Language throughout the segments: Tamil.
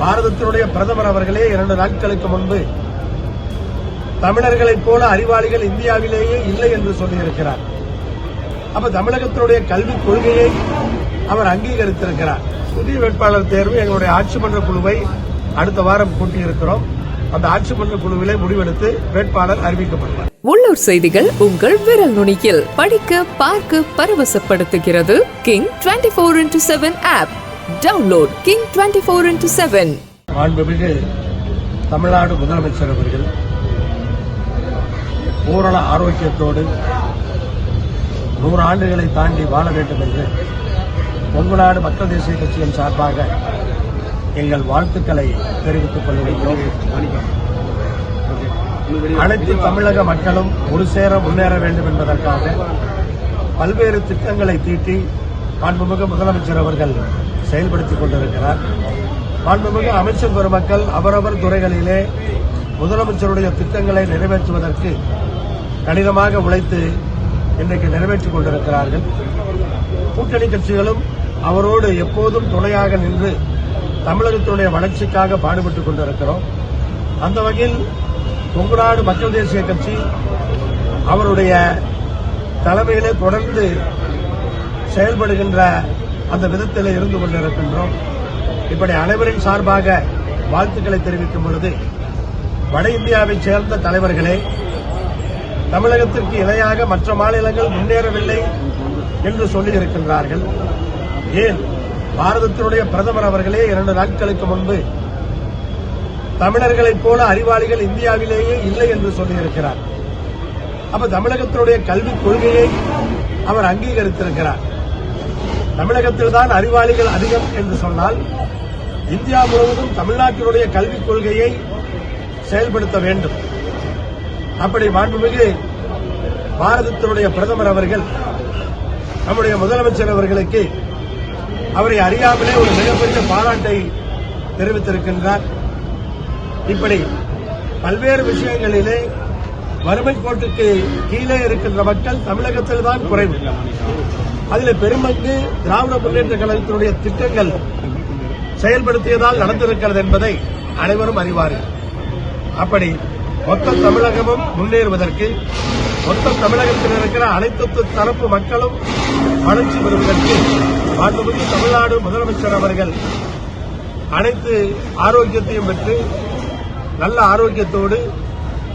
பாரதத்தினுடைய பிரதமர் அவர்களே இரண்டு நாட்களுக்கு முன்பு தமிழர்களைப் போல அறிவாளிகள் இந்தியாவிலேயே இல்லை என்று சொல்லியிருக்கிறார். அப்ப தமிழகத்தினுடைய கல்விக் கொள்கையை அவர் அங்கீகரித்திருக்கிறார். புதிய வேட்பாளர் தேர்வு எங்களுடைய ஆட்சி மன்ற குழுவை அடுத்த வாரம் கூட்டியிருக்கிறோம். அந்த ஆட்சி மன்ற குழுவிலே முடிவெடுத்து வேட்பாளர் அறிவிக்கப்படுவார். உள்ளூர் செய்திகள் உங்கள் விரல் நுனியில். படிக்க பார்க்க பரவசப்படுத்துகிறது. King twenty four into seven app download king twenty four into seven மாண்புமிகு தமிழ்நாடு முதலமைச்சர் அவர்கள் பூரண ஆரோக்கியத்தோடு நூறு ஆண்டுகளை தாண்டி வாழ வேண்டும் என்று கொங்கு நாடு மக்கள் தேசிய கட்சியின் சார்பாக எங்கள் வாழ்த்துக்களை தெரிவித்துக் கொள்கிறோம் அனைத்து தமிழக மக்களும் ஒரு சேர முன்னேற வேண்டும் என்பதற்காக பல்வேறு திட்டங்களை தீட்டி மாண்புமிகு முதலமைச்சர் அவர்கள் செயல்படுத்தி கொண்டிருக்கிறார். மாண்புமிகு அமைச்சர் பெருமக்கள் அவரவர் துறைகளிலே முதலமைச்சருடைய திட்டங்களை நிறைவேற்றுவதற்கு கடினமாக உழைத்து இன்றைக்கு நிறைவேற்றிக் கொண்டிருக்கிறார்கள். கூட்டணி கட்சிகளும் அவரோடு எப்போதும் துணையாக நின்று தமிழகத்தினுடைய வளர்ச்சிக்காக பாடுபட்டுக் கொண்டிருக்கிறோம். அந்த வகையில் கொங்குநாடு மக்கள் தேசிய கட்சி அவருடைய தலைமையிலே தொடர்ந்து செயல்படுகின்ற அந்த விதத்தில் இருந்து கொண்டிருக்கின்றோம். இப்படி அனைவரின் சார்பாக வாழ்த்துக்களை தெரிவிக்கும் பொழுது வட இந்தியாவைச் சேர்ந்த தலைவர்களே தமிழகத்திற்கு இணையாக மற்ற மாநிலங்கள் முன்னேறவில்லை என்று சொல்லியிருக்கின்றார்கள். ஏன்? பாரதத்தினுடைய பிரதமர் அவர்களே இரண்டு நாட்களுக்கு முன்பு தமிழர்களைப் போல அறிவாளிகள் இந்தியாவிலேயே இல்லை என்று சொல்லியிருக்கிறார். அப்ப தமிழகத்தினுடைய கல்விக் கொள்கையை அவர் அங்கீகரித்திருக்கிறார். தமிழகத்தில்தான் அறிவாளிகள் அதிகம் என்று சொன்னால் இந்தியா முழுவதும் தமிழ்நாட்டினுடைய கல்விக் கொள்கையை செயல்படுத்த வேண்டும். அப்படி மாண்புமிகு பாரதத்தினுடைய பிரதமர் அவர்கள் நம்முடைய முதலமைச்சர் அவர்களுக்கு அவரை அறியாமலே ஒரு மிகப்பெரிய பாராட்டை தெரிவித்திருக்கின்றார். இப்படி பல்வேறு விஷயங்களிலே வறுமை கோட்டுக்கு கீழே இருக்கின்ற மக்கள் தமிழகத்தில் தான் குறைவு. அதில் பெரும்பங்கு திராவிட முன்னேற்ற கழகத்தினுடைய திட்டங்கள் செயல்படுத்தியதால் நடந்திருக்கிறது என்பதை அனைவரும் அறிவார்கள். அப்படி மொத்த தமிழகமும் முன்னேறுவதற்கு மொத்த தமிழகத்தில் இருக்கிற அனைத்து தரப்பு மக்களும் வளர்ச்சி பெறுவதற்கு மாண்புமிகு தமிழ்நாடு முதலமைச்சர் அவர்கள் அனைத்து ஆரோக்கியத்தையும் பெற்று நல்ல ஆரோக்கியத்தோடு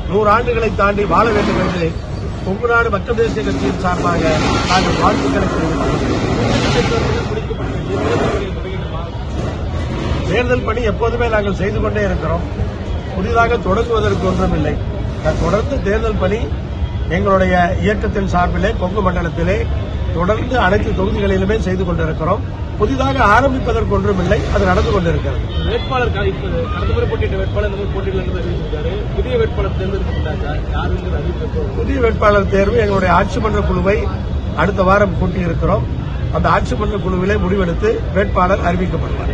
நூறு ஆண்டுகளை தாண்டி வாழ வேண்டும் என்று கொங்கு நாடு மக்கள் தேசிய கட்சியின் சார்பாக நாங்கள் வாழ்த்துக்களை தெரிவித்துள்ளோம் தேர்தல் பணி எப்போதுமே நாங்கள் செய்து கொண்டே இருக்கிறோம். புதிதாக தொடங்குவதற்கு ஒன்றுமில்லை. தொடர்ந்து தேர்தல் பணி எங்களுடைய இயக்கத்தின் சார்பிலே கொங்கு மண்டலத்திலே தொடர்ந்து அனைத்து தொகுதிகளிலுமே செய்து கொண்டிருக்கிறோம். புதிதாக ஆரம்பிப்பதற்கு ஒன்றுமில்லை அது நடந்து கொண்டிருக்கிறது. வேட்பாளர் கடந்த முறை போட்டியிட்ட வேட்பாளர் இந்த முறை போட்டியில் அறிவிச்சிருக்காரு புதிய வேட்பாளர் தேர்ந்தெடுக்கப்பட்டாங்க புதிய வேட்பாளர் தேர்வு எங்களுடைய ஆட்சி மன்ற குழுவை அடுத்த வாரம் கூட்டியிருக்கிறோம் அந்த ஆட்சி மன்ற குழுவிலே முடிவெடுத்து வேட்பாளர் அறிவிக்கப்படுவார்.